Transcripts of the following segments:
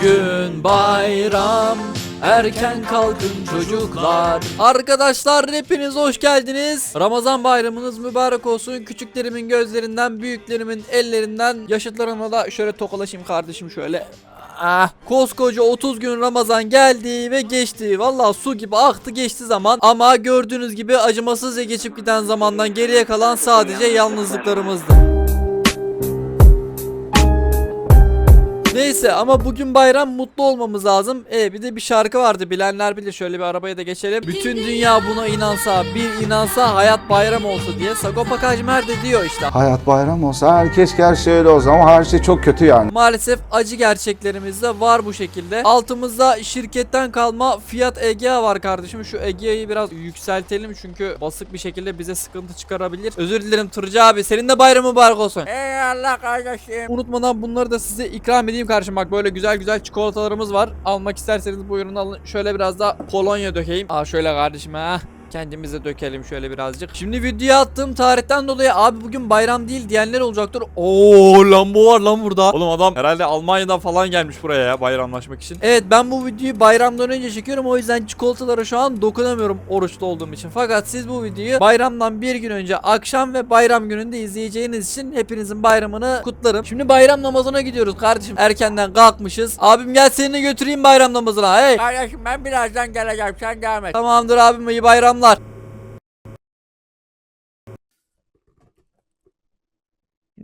Bugün bayram Erken kalkın çocuklar Arkadaşlar hepiniz hoş geldiniz Ramazan bayramınız mübarek olsun Küçüklerimin gözlerinden Büyüklerimin ellerinden Yaşıtlarıma da şöyle tokalaşayım kardeşim şöyle Ah, koskoca 30 gün Ramazan geldi ve geçti. Vallahi su gibi aktı geçti zaman. Ama gördüğünüz gibi acımasızca geçip giden zamandan geriye kalan sadece yalnızlıklarımızdı. Neyse ama bugün bayram mutlu olmamız lazım. E bir de bir şarkı vardı bilenler bilir. Şöyle bir arabaya da geçelim. Bütün dünya buna inansa, bir inansa hayat bayram olsa diye Sagopa Kajmer de diyor işte. Hayat bayram olsa her keşke her şey öyle olsa ama her şey çok kötü yani. Maalesef acı gerçeklerimiz de var bu şekilde. Altımızda şirketten kalma Fiat Egea var kardeşim. Şu Egea'yı biraz yükseltelim çünkü basık bir şekilde bize sıkıntı çıkarabilir. Özür dilerim Tırcı abi. Senin de bayramın mübarek olsun. Eyvallah kardeşim. Unutmadan bunları da size ikram edeyim kardeşim. Bak böyle güzel güzel çikolatalarımız var. Almak isterseniz buyurun alın. Şöyle biraz da kolonya dökeyim. Aa şöyle kardeşim ha. Kendimize dökelim şöyle birazcık. Şimdi videoya attığım tarihten dolayı abi bugün bayram değil diyenler olacaktır. Oo Lambo var lan burada. Oğlum adam herhalde Almanya'dan falan gelmiş buraya ya bayramlaşmak için. Evet ben bu videoyu bayramdan önce çekiyorum. O yüzden çikolatalara şu an dokunamıyorum oruçlu olduğum için. Fakat siz bu videoyu bayramdan bir gün önce akşam ve bayram gününde izleyeceğiniz için hepinizin bayramını kutlarım. Şimdi bayram namazına gidiyoruz kardeşim. Erkenden kalkmışız. Abim gel seni götüreyim bayram namazına. Hey. Kardeşim ben birazdan geleceğim sen devam et. Tamamdır abim iyi bayramlar.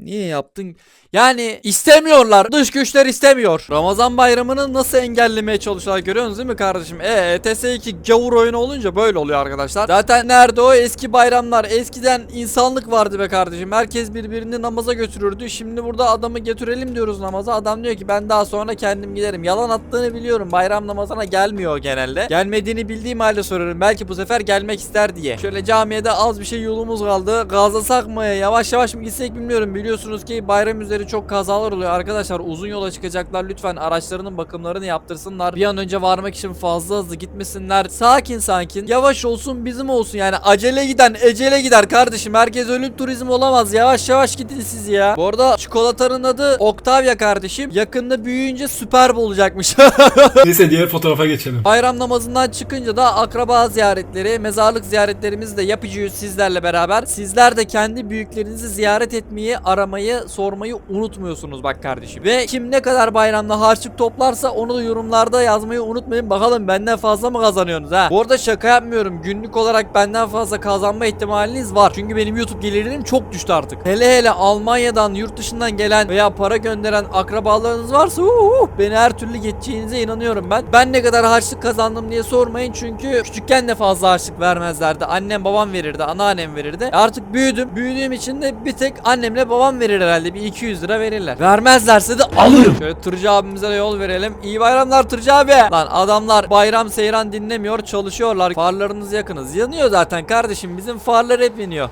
Niye yaptın? Yani istemiyorlar. Dış güçler istemiyor. Ramazan bayramını nasıl engellemeye çalışıyorlar görüyorsunuz değil mi kardeşim? E ETS 2 gavur oyunu olunca böyle oluyor arkadaşlar. Zaten nerede o eski bayramlar? Eskiden insanlık vardı be kardeşim. Herkes birbirini namaza götürürdü. Şimdi burada adamı götürelim diyoruz namaza. Adam diyor ki ben daha sonra kendim giderim. Yalan attığını biliyorum. Bayram namazına gelmiyor genelde. Gelmediğini bildiğim halde soruyorum. Belki bu sefer gelmek ister diye. Şöyle camiye de az bir şey yolumuz kaldı. Gazlasak mı? Yavaş yavaş mı gitsek bilmiyorum. Biliyorsunuz ki bayram üzeri çok kazalar oluyor. Arkadaşlar uzun yola çıkacaklar. Lütfen araçlarının bakımlarını yaptırsınlar. Bir an önce varmak için fazla hızlı gitmesinler. Sakin sakin. Yavaş olsun bizim olsun. Yani acele giden ecele gider kardeşim. Herkes ölüm turizm olamaz. Yavaş yavaş gidin siz ya. Bu arada çikolatanın adı Octavia kardeşim. Yakında büyüyünce Superb olacakmış. Neyse diğer fotoğrafa geçelim. Bayram namazından çıkınca da akraba ziyaretleri, mezarlık ziyaretlerimizi de yapacağız sizlerle beraber. Sizler de kendi büyüklerinizi ziyaret etmeyi, aramayı, sormayı unutmuyorsunuz bak kardeşim. Ve kim ne kadar bayramda harçlık toplarsa onu da yorumlarda yazmayı unutmayın. Bakalım benden fazla mı kazanıyorsunuz ha? Bu arada şaka yapmıyorum. Günlük olarak benden fazla kazanma ihtimaliniz var. Çünkü benim YouTube gelirlerim çok düştü artık. Hele hele Almanya'dan, yurt dışından gelen veya para gönderen akrabalarınız varsa uhu, beni her türlü geçeceğinize inanıyorum ben. Ben ne kadar harçlık kazandım diye sormayın çünkü küçükken de fazla harçlık vermezlerdi. Annem babam verirdi, anneannem verirdi. Artık büyüdüm. Büyüdüğüm için de bir tek annemle babam verir herhalde. Bir 200 lira verirler. Vermezlerse de alırım. Şöyle Tırcı abimize de yol verelim. İyi bayramlar Tırcı abi. Lan adamlar bayram seyran dinlemiyor, çalışıyorlar. Farlarınız yakınız. Yanıyor zaten kardeşim. Bizim farlar hep yanıyor.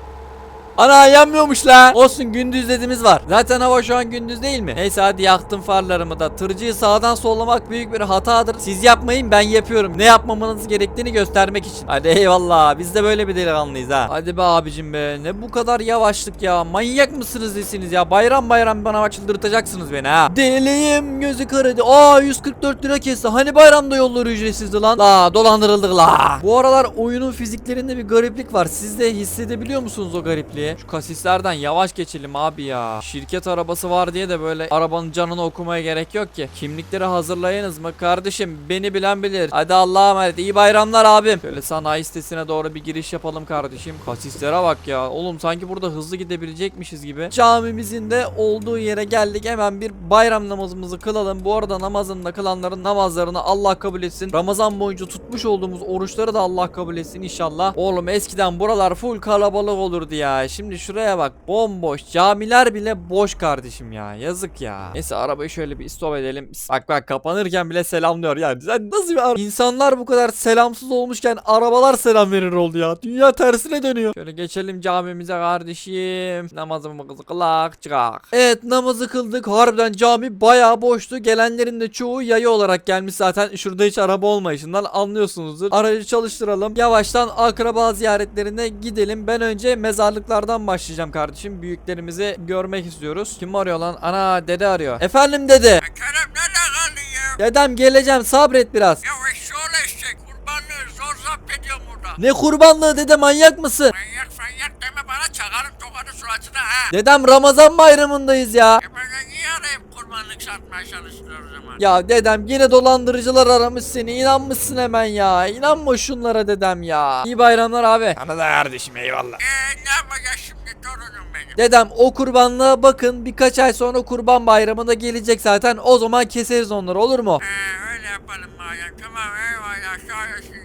Ana yanmıyormuş la. Olsun gündüz dediğimiz var. Zaten hava şu an gündüz değil mi? Neyse hadi yaktım farlarımı da. Tırcıyı sağdan sollamak büyük bir hatadır. Siz yapmayın ben yapıyorum. Ne yapmamanız gerektiğini göstermek için. Hadi eyvallah. Biz de böyle bir delikanlıyız ha. Hadi be abicim be. Ne bu kadar yavaşlık ya. Manyak mısınız desiniz ya. Bayram bayram bana çıldırtacaksınız beni ha. Deliyim gözü karadı. Aa 144 lira kesti. Hani bayramda yolları ücretsizdi lan. La dolandırıldık la. Bu aralar oyunun fiziklerinde bir gariplik var. Siz de hissedebiliyor musunuz o garipliği? Şu kasislerden yavaş geçelim abi ya. Şirket arabası var diye de böyle arabanın canını okumaya gerek yok ki. Kimlikleri hazırlayınız mı kardeşim? Beni bilen bilir. Hadi Allah'a emanet. İyi bayramlar abim. Şöyle sanayi sitesine doğru bir giriş yapalım kardeşim. Kasislere bak ya. Oğlum sanki burada hızlı gidebilecekmişiz gibi. Camimizin de olduğu yere geldik. Hemen bir bayram namazımızı kılalım. Bu arada namazında kılanların namazlarını Allah kabul etsin. Ramazan boyunca tutmuş olduğumuz oruçları da Allah kabul etsin inşallah. Oğlum eskiden buralar full kalabalık olurdu ya. Şimdi şuraya bak bomboş. Camiler bile boş kardeşim ya. Yazık ya. Neyse arabayı şöyle bir stop edelim. Bak bak kapanırken bile selamlıyor yani. Sen nasıl bir ara- İnsanlar bu kadar selamsız olmuşken arabalar selam verir oldu ya. Dünya tersine dönüyor. Şöyle geçelim camimize kardeşim. Namazımızı kılak çıkak. Evet namazı kıldık. Harbiden cami bayağı boştu. Gelenlerin de çoğu yayı olarak gelmiş zaten. Şurada hiç araba olmayışından anlıyorsunuzdur. Aracı çalıştıralım. Yavaştan akraba ziyaretlerine gidelim. Ben önce mezarlıklardan başlayacağım kardeşim. Büyüklerimizi görmek istiyoruz. Kim arıyor lan? Ana dede arıyor. Efendim dede. Kerem nerede kaldın ya? Dedem geleceğim sabret biraz. Ya eşşoğlu eşek kurbanlığı zor zapt ediyorum burada. Ne kurbanlığı dede manyak mısın? Manyak manyak deme bana çakarım tokadı suratına ha. Dedem Ramazan bayramındayız ya. E ben niye arayıp kurbanlık satmaya zaman? Ya dedem yine dolandırıcılar aramış seni inanmışsın hemen ya. İnanma şunlara dedem ya. İyi bayramlar abi. Sana da kardeşim eyvallah. Eee ne yapacağız şimdi torunum benim? Dedem o kurbanlığa bakın birkaç ay sonra kurban bayramında gelecek zaten o zaman keseriz onları olur mu? He öyle yapalım tamam eyvallah.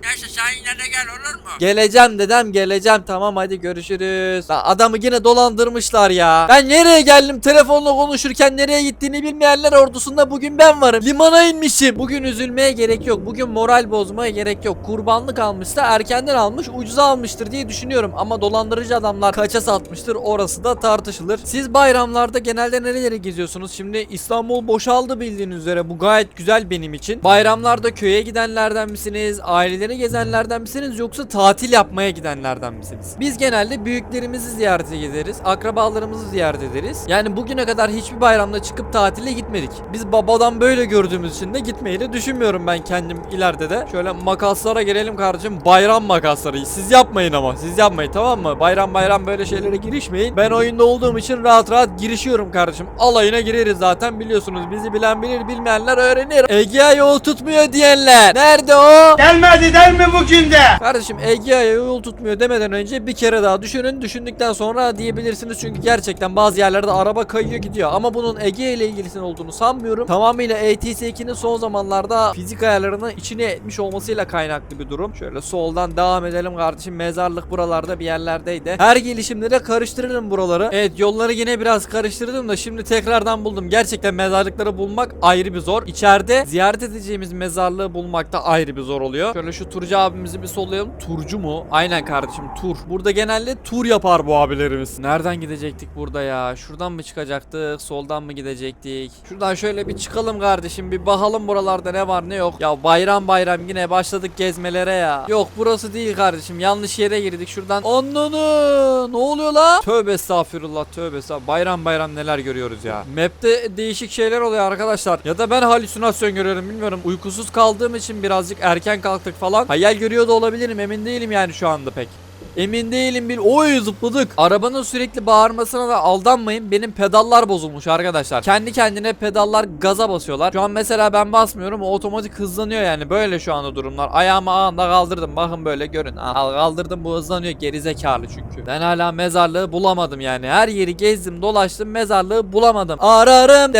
Neyse sen yine de gel olur mu? Geleceğim dedem geleceğim tamam hadi görüşürüz. Lan adamı yine dolandırmışlar ya. Ben nereye geldim telefonla konuşurken nereye gittiğini bilmeyenler ordusunda bugün ben varım. Limana inmişim. Bugün üzülmeye gerek yok. Bugün moral bozmaya gerek yok. Kurbanlık almışsa erkenden almış ucuza almıştır diye düşünüyorum. Ama dolandırıcı adamlar kaça satmıştır orası da tartışılır. Siz bayramlarda genelde nerelere geziyorsunuz? Şimdi İstanbul boşaldı bildiğiniz üzere. Bu gayet güzel benim için. Bayramlarda köye gidenlerden misiniz? Aileleri gezenlerden misiniz? Yoksa tatil yapmaya gidenlerden misiniz? Biz genelde büyüklerimizi ziyarete gideriz. Akrabalarımızı ziyaret ederiz. Yani bugüne kadar hiçbir bayramda çıkıp tatile gitmedik. Biz babadan böyle gördüğümüz için de gitmeyi de düşünmüyorum ben kendim ileride de. Şöyle makaslara gelelim kardeşim. Bayram makasları. Siz yapmayın ama. Siz yapmayın tamam mı? Bayram bayram böyle şeylere girişmeyin. Ben oyunda olduğum için rahat rahat girişiyorum kardeşim. Alayına gireriz zaten biliyorsunuz. Bizi bilen bilir bilmeyenler öğrenir. Egea yol tutmuyor diyenler. Nerede o? Gelmedi der mi bugün de? Kardeşim Egea'ya yol tutmuyor demeden önce bir kere daha düşünün. Düşündükten sonra diyebilirsiniz çünkü gerçekten bazı yerlerde araba kayıyor gidiyor. Ama bunun Ege ile ilgisinin olduğunu sanmıyorum. Tamamıyla ATS2'nin son zamanlarda fizik ayarlarını içine etmiş olmasıyla kaynaklı bir durum. Şöyle soldan devam edelim kardeşim. Mezarlık buralarda bir yerlerdeydi. Her gelişimde de karıştırırım buraları. Evet yolları yine biraz karıştırdım da şimdi tekrardan buldum. Gerçekten mezarlıkları bulmak ayrı bir zor. İçeride ziyaret edeceğimiz mezarlığı bulmak da ayrı bir zor oluyor. Şöyle şu turcu abimizi bir sollayalım. Turcu mu? Aynen kardeşim tur. Burada genelde tur yapar bu abilerimiz. Nereden gidecektik burada ya? Şuradan mı çıkacaktık? Soldan mı gidecektik? Şuradan şöyle bir çıkalım kardeşim. Bir bakalım buralarda ne var ne yok. Ya bayram bayram yine başladık gezmelere ya. Yok burası değil kardeşim. Yanlış yere girdik. Şuradan. Onunu. Ne oluyor la? Tövbe estağfurullah. Tövbe estağfurullah. Bayram bayram neler görüyoruz ya. Map'te değişik şeyler oluyor arkadaşlar. Ya da ben halüsinasyon görüyorum bilmiyorum. Uykusuz kaldığım için birazcık erken kalktık falan. Hayal görüyor da olabilirim. Emin değilim yani şu anda pek. Emin değilim bil. Oy zıpladık. Arabanın sürekli bağırmasına da aldanmayın. Benim pedallar bozulmuş arkadaşlar. Kendi kendine pedallar gaza basıyorlar. Şu an mesela ben basmıyorum. O otomatik hızlanıyor yani. Böyle şu anda durumlar. Ayağımı anında kaldırdım. Bakın böyle görün. Al kaldırdım bu hızlanıyor. Gerizekalı çünkü. Ben hala mezarlığı bulamadım yani. Her yeri gezdim dolaştım. Mezarlığı bulamadım. Ararım.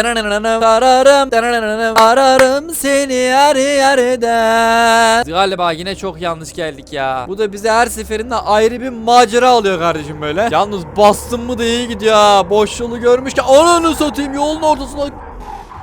Ararım. Ararım seni her yerden. Galiba yine çok yanlış geldik ya. Bu da bize her seferinde ayrı bir macera alıyor kardeşim böyle. Yalnız bastım mı da iyi gidiyor ha. Boş yolu görmüşken ananı satayım yolun ortasına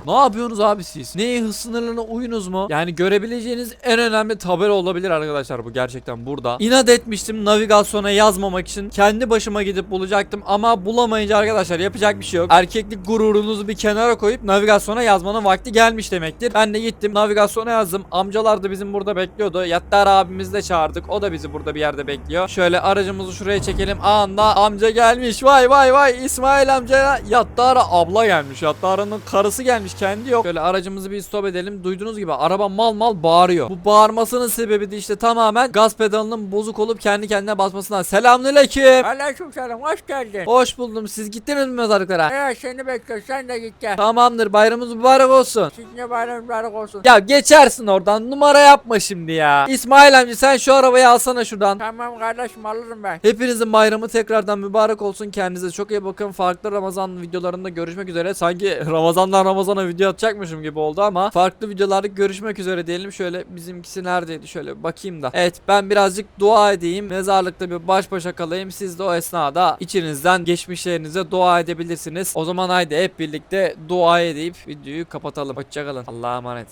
ne yapıyorsunuz abi siz? Neye hız sınırlarına uyunuz mu? Yani görebileceğiniz en önemli tabela olabilir arkadaşlar bu gerçekten burada. İnat etmiştim navigasyona yazmamak için. Kendi başıma gidip bulacaktım ama bulamayınca arkadaşlar yapacak bir şey yok. Erkeklik gururunuzu bir kenara koyup navigasyona yazmanın vakti gelmiş demektir. Ben de gittim navigasyona yazdım. Amcalar da bizim burada bekliyordu. Yattar abimizi de çağırdık. O da bizi burada bir yerde bekliyor. Şöyle aracımızı şuraya çekelim. Anda amca gelmiş. Vay vay vay İsmail amcaya Yattara abla gelmiş. Yattara'nın karısı gelmiş kendi yok. Şöyle aracımızı bir stop edelim. Duyduğunuz gibi araba mal mal bağırıyor. Bu bağırmasının sebebi de işte tamamen gaz pedalının bozuk olup kendi kendine basmasından. Selamünaleyküm. Aleyküm selam hoş geldin. Hoş buldum. Siz gittiniz mi mezarlıklara? Evet seni bekliyorum sen de git gel. Tamamdır. Bayramınız mübarek olsun. Sizin bayram mübarek olsun. Ya geçersin oradan. Numara yapma şimdi ya. İsmail amca sen şu arabayı alsana şuradan. Tamam kardeşim alırım ben. Hepinizin bayramı tekrardan mübarek olsun. Kendinize çok iyi bakın. Farklı Ramazan videolarında görüşmek üzere. Sanki Ramazan'dan Ramazan'a video atacakmışım gibi oldu ama farklı videolarda görüşmek üzere diyelim. Şöyle bizimkisi neredeydi? Şöyle bakayım da. Evet ben birazcık dua edeyim. Mezarlıkta bir baş başa kalayım. Siz de o esnada içinizden geçmişlerinize dua edebilirsiniz. O zaman haydi hep birlikte dua edip videoyu kapatalım. Hoşçakalın. Allah'a emanet.